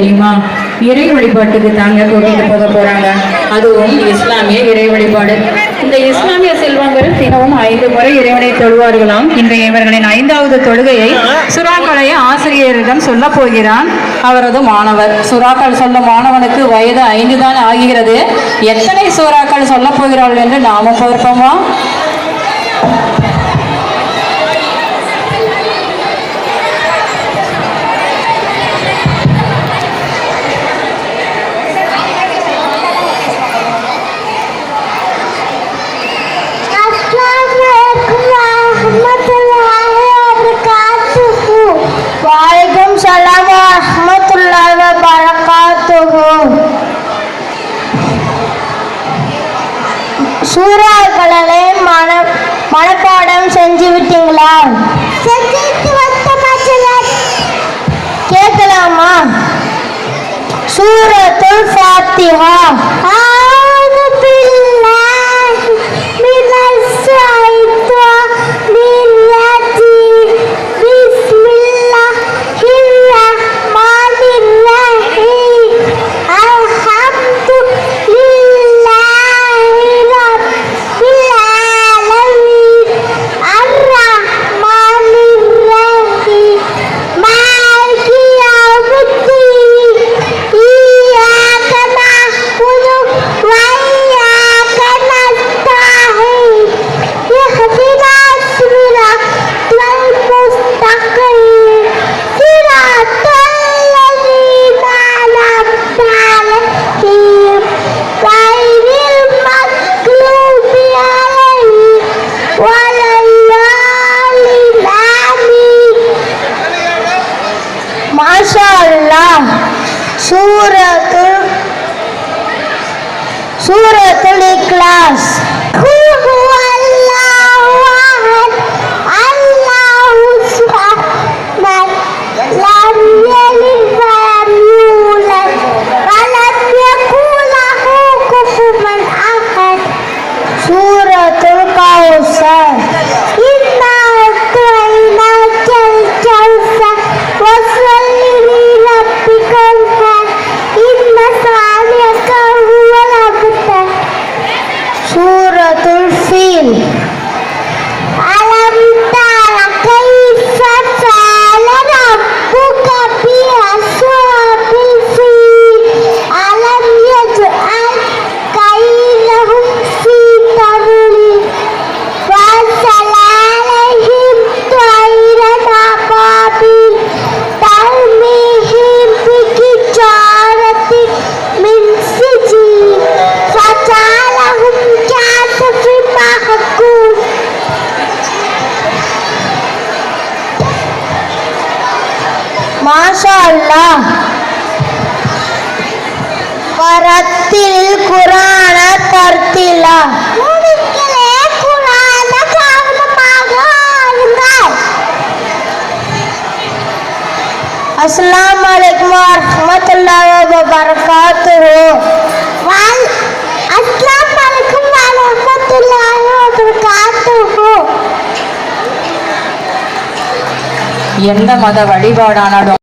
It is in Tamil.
தெரியுமா? இறை வழிபாட்டுக்கு தாங்க கூட்டிட்டு போக போறாங்க. அதுவும் இஸ்லாமிய இறை வழிபாடு. இந்த இஸ்லாமிய செல்வங்கள் தினமும் ஐந்து முறை இறைவனை தொழுவார்களாம். இன்றைய இவர்களின் ஐந்தாவது தொழுகையை சுறாக்களைய ஆசிரியரிடம் சொல்ல போகிறான் அவரது மாணவர். சுறாக்கள் சொல்ல மாணவனுக்கு வயது ஐந்து தான் ஆகிறது. எத்தனை சுறாக்கள் சொல்ல போகிறார்கள் என்று நாமும் பார்ப்போமா? சூறாக்களே மன மனப்பாடம் செஞ்சு விட்டீங்களா கேட்கலாமா? சூரத்துல் ஃபாத்திஹா. மாஷா அல்லாஹ் சூரத்துல் சூரத்துல் மாஷா பரத்தில் வரத்தில் குரான தர்த்திலா அஸ்லாம் வலைக்கும் வரமத்துல்லாஹி வபரகாத்துஹு. வால் அஸ்லாம் வலைக்கும் வரமத்துல்லாஹி வபரகாத்துஹு. எந்த மத வழிபாடானாலும்